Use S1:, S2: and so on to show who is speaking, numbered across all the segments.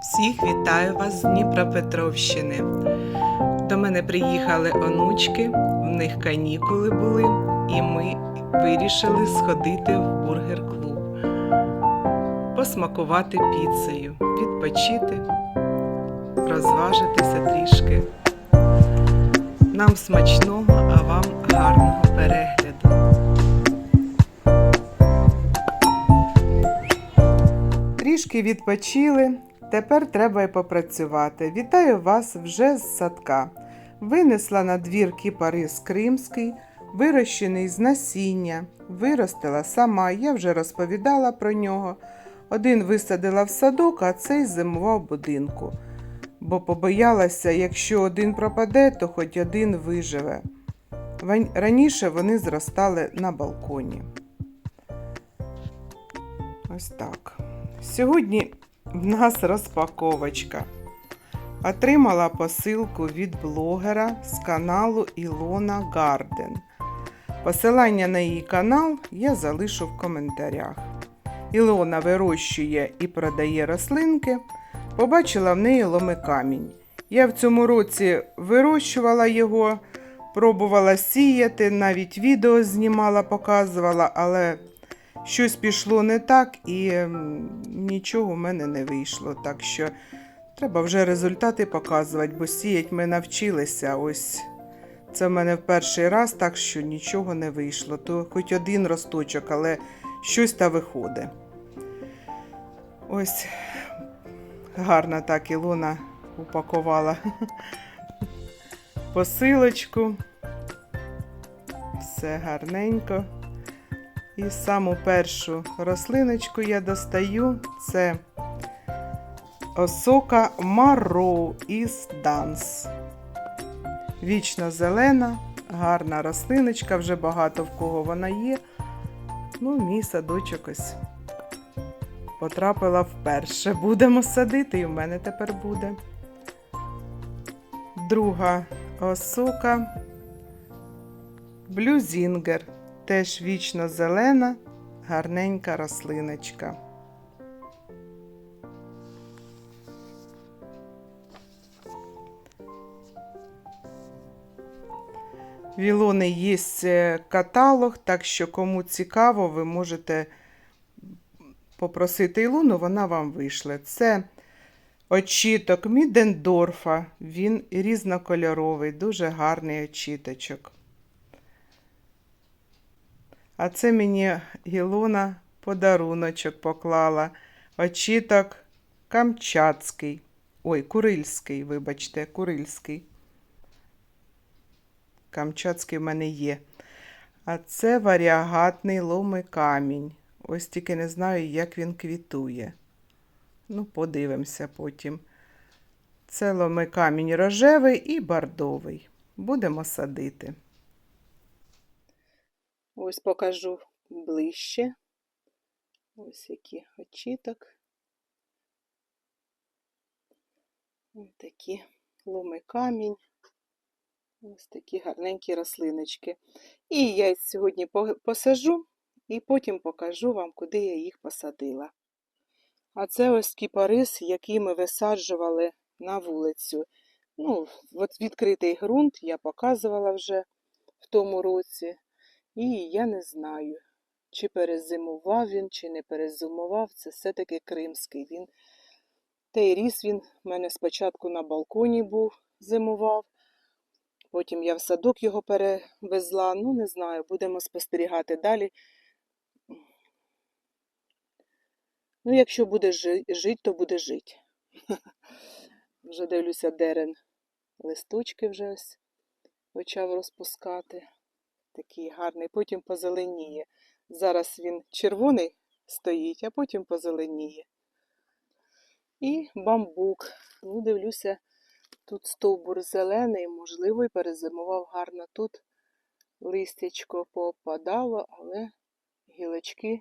S1: Всіх вітаю вас з Дніпропетровщини. До мене приїхали онучки, в них канікули були, і ми вирішили сходити в бургер-клуб, посмакувати піцею, відпочити, розважитися трішки. Нам смачного, а вам гарного перегляду. Трішки відпочили, тепер треба й попрацювати. Вітаю вас вже з садка. Винесла на двір кіпарис кримський, вирощений з насіння, виростила сама, я вже розповідала про нього. Один висадила в садок, а цей зимував будинку. Бо побоялася, якщо один пропаде, то хоч один виживе. Раніше вони зростали на балконі. Ось так. Сьогодні в нас розпаковочка. Отримала посилку від блогера з каналу Ілона Гарден. Посилання на її канал я залишу в коментарях. Ілона вирощує і продає рослинки. Побачила в неї ломикамінь. Я в цьому році вирощувала його, пробувала сіяти, навіть відео знімала, показувала, але щось пішло не так і ем, нічого в мене не вийшло. Так що треба вже результати показувати, бо сіять ми навчилися. Ось це в мене в перший раз, так що нічого не вийшло. То хоч один росточок, але щось та виходить. Ось гарно так Ілона упакувала посилочку. Все гарненько. І саму першу рослиночку я достаю це осока Мароу із Данс. Вічно зелена, гарна рослиночка, вже багато в кого вона є. Ну, мій садочок ось потрапила вперше. Будемо садити, і в мене тепер буде. Друга осока Блюзінгер. Теж вічно зелена, гарненька рослиночка. В Ілони є е, каталог, так що кому цікаво, ви можете попросити Ілону, вона вам вийшле. Це очіток Мідендорфа. Він різнокольоровий, дуже гарний очіточок. А це мені Ілона подаруночок поклала. Очіток Камчатський. Ой, Курильський, вибачте, Курильський. Камчатський в мене є. А це варіагатний ломий камінь. Ось тільки не знаю, як він квітує. Ну, подивимося потім. Це ломий камінь рожевий і бордовий. Будемо садити. Ось покажу ближче. Ось який очіток. Ось такі ломи камінь. Ось такі гарненькі рослиночки. І я сьогодні посажу і потім покажу вам, куди я їх посадила. А це ось кіпарис, який ми висаджували на вулицю. Ну, от відкритий ґрунт я показувала вже в тому році. І я не знаю, чи перезимував він, чи не перезимував. Це все-таки кримський. Він та ріс він в мене спочатку на балконі був, зимував. Потім я в садок його перевезла. Ну, не знаю, будемо спостерігати далі. Ну, якщо буде жити, то буде жити. Вже дивлюся, дерен листочки вже ось почав розпускати такий гарний, потім позеленіє. Зараз він червоний стоїть, а потім позеленіє. І бамбук. Ну, дивлюся, тут стовбур зелений, можливо, і перезимував гарно. Тут листячко попадало, але гілочки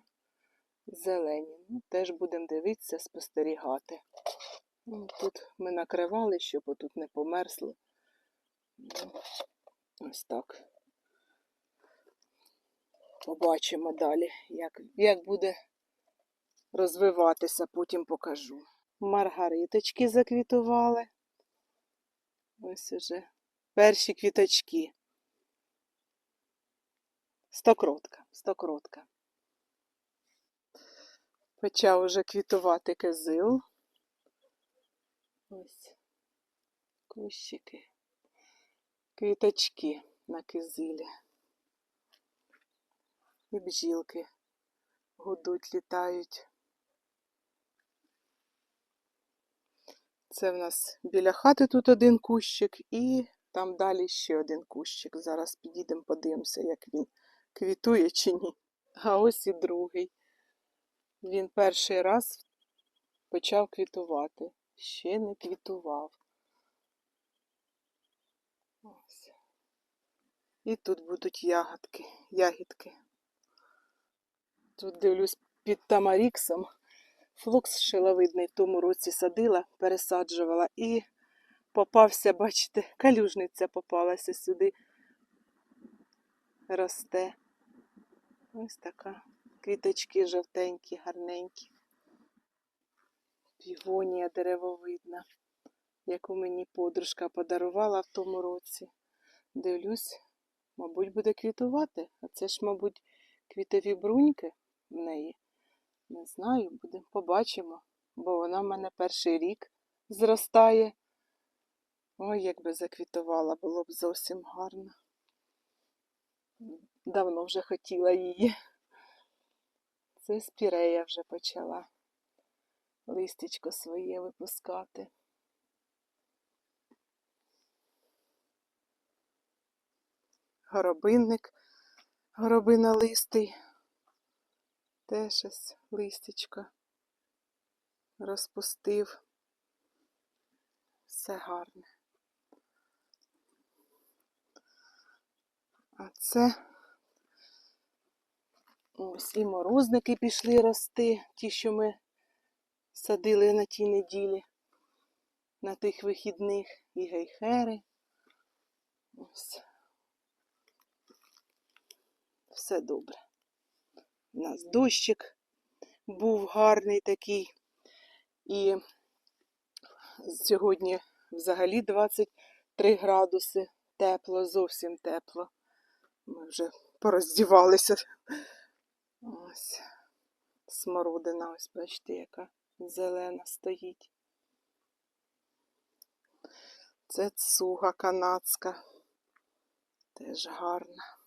S1: зелені. Ну, теж будемо дивитися, спостерігати. Ну, Тут ми накривали, щоб отут не померзло. Ну, Ось так. Побачимо далі, як, як буде розвиватися, потім покажу. Маргариточки заквітували. Ось уже перші квіточки. Стокротка, стокротка. Почав уже квітувати кизил. Ось кущики, квіточки на кизилі. І бджілки гудуть, літають. Це в нас біля хати тут один кущик і там далі ще один кущик. Зараз підійдемо, подивимося, як він квітує чи ні. А ось і другий. Він перший раз почав квітувати. Ще не квітував. Ось. І тут будуть ягодки, ягідки. Тут дивлюсь під тамаріксом. Флокс шиловидний в тому році садила, пересаджувала і попався, бачите, калюжниця попалася сюди. Росте. Ось така. Квіточки жовтенькі, гарненькі. Півонія деревовидна, яку мені подружка подарувала в тому році. Дивлюсь, мабуть, буде квітувати. А це ж, мабуть, квітові бруньки в неї. Не знаю, будемо побачимо, бо вона в мене перший рік зростає. Ой, якби заквітувала, було б зовсім гарно. Давно вже хотіла її. Це спірея вже почала листечко своє випускати. Горобинник, горобинолистий. Теж ось листечко розпустив. Все гарне. А це ось і морозники пішли рости, ті, що ми садили на тій неділі, на тих вихідних, і гейхери. Ось. Все добре. У нас дощик був гарний такий. І сьогодні взагалі 23 градуси. Тепло, зовсім тепло. Ми вже пороздівалися. Ось. Смородина, ось бачите, яка зелена стоїть. Це цуга канадська. Теж гарна.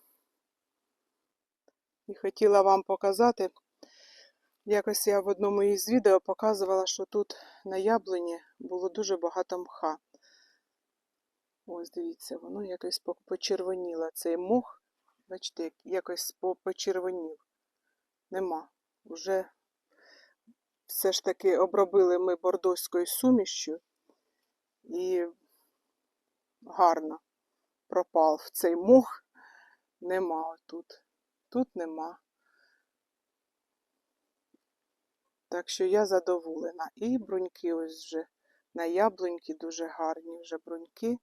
S1: І хотіла вам показати, якось я в одному із відео показувала, що тут на яблуні було дуже багато мха. Ось дивіться, воно якось почервоніло. Цей мох, бачите, якось по- почервонів. Нема. Уже все ж таки обробили ми бордоською сумішю і гарно пропав цей мох. Нема тут. Тут нема. Так що я задоволена. І бруньки ось вже на яблуньки дуже гарні вже бруньки.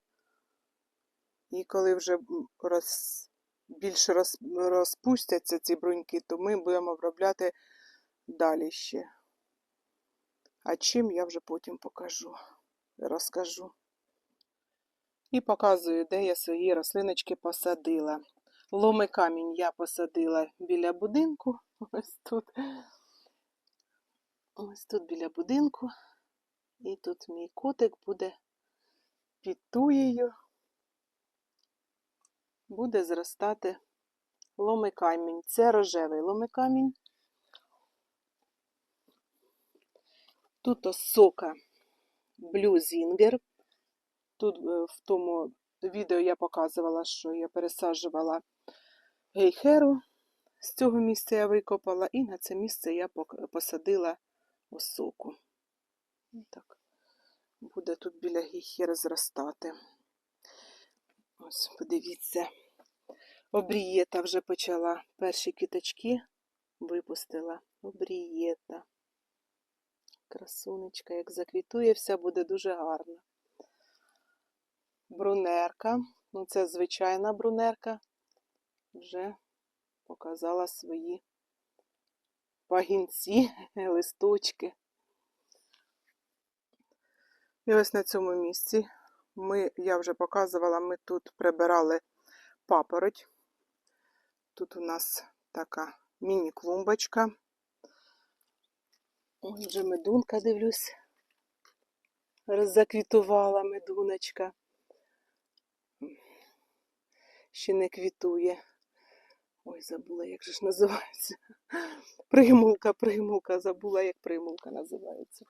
S1: І коли вже роз, більше роз, розпустяться ці бруньки, то ми будемо обробляти далі ще. А чим я вже потім покажу, розкажу. І показую, де я свої рослиночки посадила. Ломи камінь я посадила біля будинку. Ось тут. Ось тут біля будинку. І тут мій котик буде під туєю. Буде зростати ломикамінь. Це рожевий ломикамінь. Тут осока Zinger. Тут е, в тому відео я показувала, що я пересаджувала гейхеру. З цього місця я викопала, і на це місце я посадила осоку. Так. Буде тут біля гейхери зростати. Ось, подивіться. Обрієта вже почала. Перші квіточки випустила. Обрієта. Красунечка, як заквітує, вся буде дуже гарно. Брунерка. Ну, це звичайна брунерка. Вже показала свої пагінці, листочки. І ось на цьому місці ми, я вже показувала, ми тут прибирали папороть. Тут у нас така міні-клумбочка. Ось вже медунка, дивлюсь. Роззаквітувала медуночка. Ще не квітує. Ой, забула, як же ж називається. Примулка, примулка, забула, як примулка називається.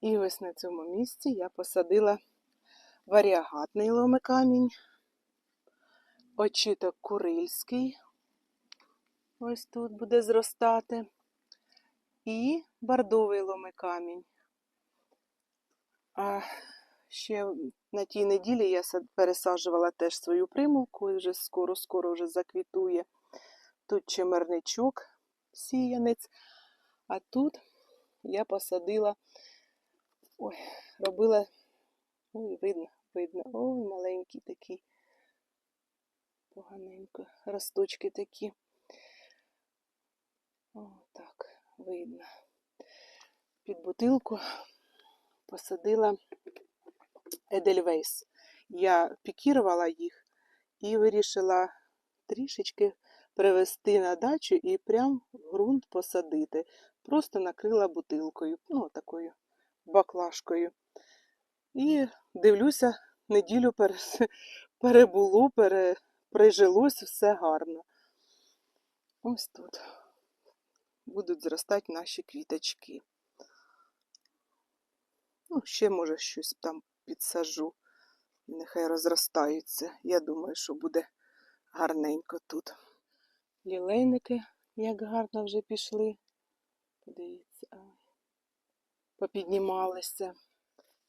S1: І ось на цьому місці я посадила варіагатний ломикамінь, очіток курильський. Ось тут буде зростати. І бордовий ломикамінь. Ще на тій неділі я пересаджувала теж свою примулку і вже скоро-скоро вже заквітує. Тут чимерничок, сіянець, а тут я посадила, ой, робила, ой, видно, видно, ой, маленький такий, поганенько, росточки такі. О, так, видно. Під бутилку посадила Едельвейс. Я пікірувала їх і вирішила трішечки привезти на дачу і прям в ґрунт посадити. Просто накрила бутилкою, ну, такою баклажкою. І дивлюся, неділю перебуло, пере, прижилось, все гарно. Ось тут будуть зростати наші квіточки. Ну, ще, може, щось там підсажу. Нехай розростаються. Я думаю, що буде гарненько тут. Лілейники, як гарно вже пішли. Подивіться, попіднімалися.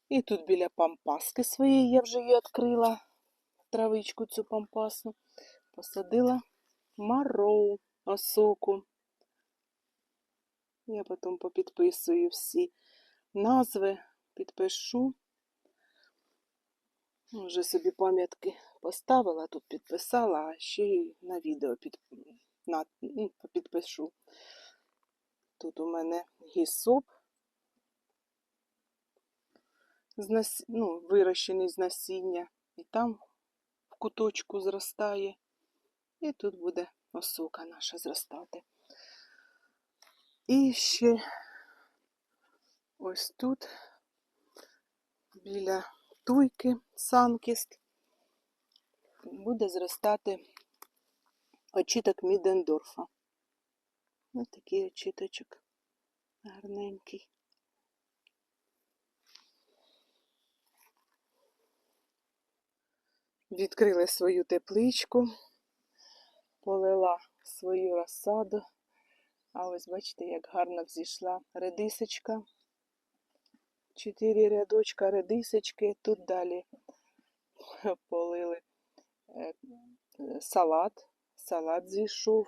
S1: І тут біля пампаски своєї я вже її відкрила. Травичку цю пампасну. Посадила мароу, осоку. Я потім попідписую всі назви, підпишу. Вже собі пам'ятки поставила, тут підписала, а ще й на відео під... на... ну, підпишу. Тут у мене гісоп, з нас... ну, вирощений з насіння, і там в куточку зростає. І тут буде осока наша зростати. І ще ось тут біля туйки санкіст буде зростати очіток Мідендорфа. Ось такий очіточок гарненький. Відкрили свою тепличку, полила свою розсаду. А ось бачите, як гарно взійшла редисочка. Чотири рядочка редисочки. Тут далі полили е, салат. Салат зійшов.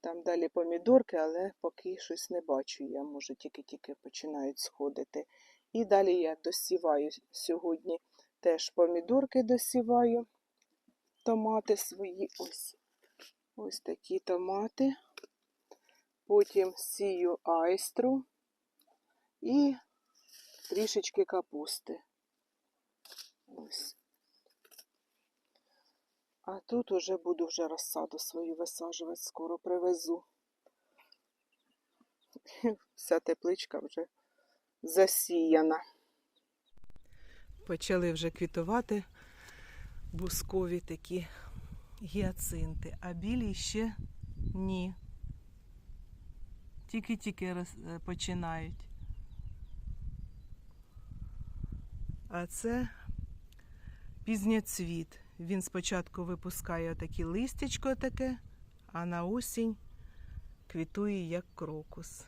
S1: Там далі помідорки, але поки щось не бачу я. Може, тільки-тільки починають сходити. І далі я досіваю сьогодні теж помідорки досіваю. Томати свої. Ось, ось такі томати. Потім сію айстру і трішечки капусти. Ось. А тут уже буду вже розсаду свою висаджувати, скоро привезу. Вся тепличка вже засіяна. Почали вже квітувати бускові такі гіацинти, а білі ще ні. Тільки-тільки е, починають. А це пізньоцвіт. Він спочатку випускає такі листячко таке, а на осінь квітує як крокус.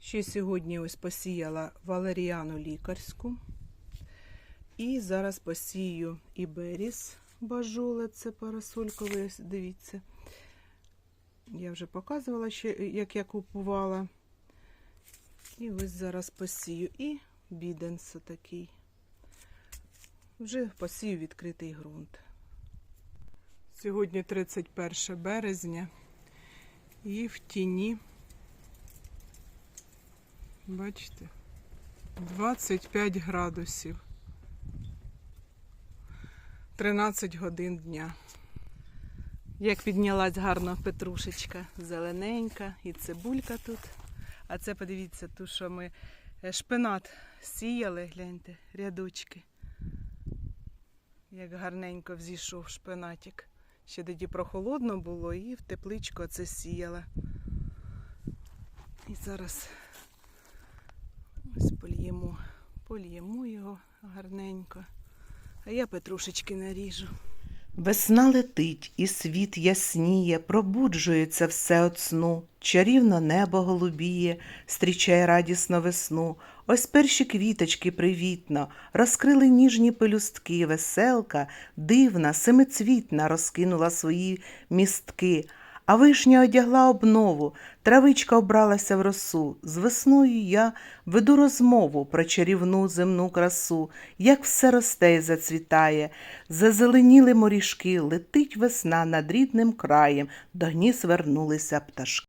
S1: Ще сьогодні ось посіяла валеріану лікарську. І зараз посію іберіс бажоле, це парасольковий, ось дивіться. Я вже показувала, ще, як я купувала. І ось зараз посію. І біденс такий. Вже посію відкритий ґрунт. Сьогодні 31 березня і в тіні, бачите, 25 градусів. 13 годин дня. Як піднялась гарно петрушечка, зелененька і цибулька тут. А це подивіться, ту, що ми е, шпинат сіяли, гляньте, рядочки. Як гарненько взійшов шпинатик. Ще тоді прохолодно було і в тепличку це сіяла. І зараз ось польємо, польємо його гарненько. А я петрушечки наріжу.
S2: Весна летить, і світ ясніє, пробуджується все от сну, чарівно небо голубіє, стрічає радісно весну. Ось перші квіточки привітно, розкрили ніжні пелюстки, веселка, дивна, семицвітна розкинула свої містки. А вишня одягла обнову, травичка обралася в росу. З весною я веду розмову про чарівну земну красу, як все росте й зацвітає. Зазеленіли морішки, летить весна над рідним краєм, до гніз вернулися пташки.